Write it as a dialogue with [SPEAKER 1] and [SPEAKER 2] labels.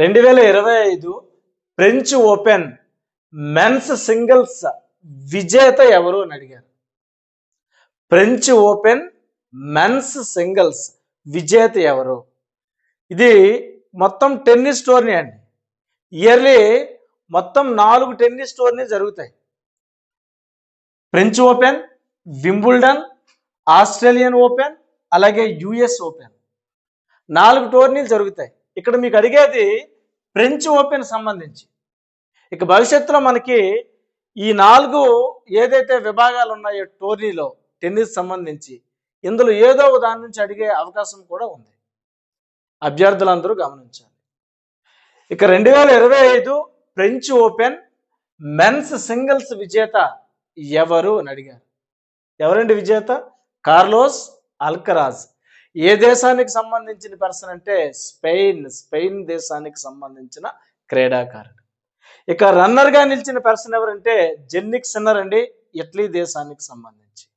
[SPEAKER 1] రెండు వేల ఇరవై ఐదు ఫ్రెంచ్ ఓపెన్ మెన్స్ సింగిల్స్ విజేత ఎవరు అని అడిగారు. ఫ్రెంచ్ ఓపెన్ మెన్స్ సింగిల్స్ విజేత ఎవరు? ఇది మొత్తం టెన్నిస్ టోర్నీ అండి. ఇయర్లీ మొత్తం నాలుగు టెన్నిస్ టోర్నీ జరుగుతాయి. French Open Wimbledon Australian Open అలాగే యుఎస్ ఓపెన్. నాలుగు టోర్నీలు జరుగుతాయి. ఇక్కడ మీకు అడిగేది ఫ్రెంచ్ ఓపెన్ సంబంధించి. ఇక భవిష్యత్తులో మనకి ఈ నాలుగు ఏదైతే విభాగాలు ఉన్నాయో టోర్నీలో టెన్నిస్ సంబంధించి ఇందులో ఏదో ఒక దాని నుంచి అడిగే అవకాశం కూడా ఉంది. అభ్యర్థులందరూ గమనించాలి. ఇక రెండు వేల ఇరవై ఐదు ఫ్రెంచ్ ఓపెన్ మెన్స్ సింగిల్స్ విజేత ఎవరు అని అడిగారు. ఎవరండి విజేత? Carlos Alcaraz. ఏ దేశానికి సంబంధించిన పర్సన్ అంటే స్పెయిన్ స్పెయిన్ దేశానికి సంబంధించిన క్రీడాకారుడు. ఇక రన్నర్గా నిలిచిన పర్సన్ ఎవరంటే జెన్నిక్ సిన్నర్ అండి ఇటలీ దేశానికి సంబంధించి.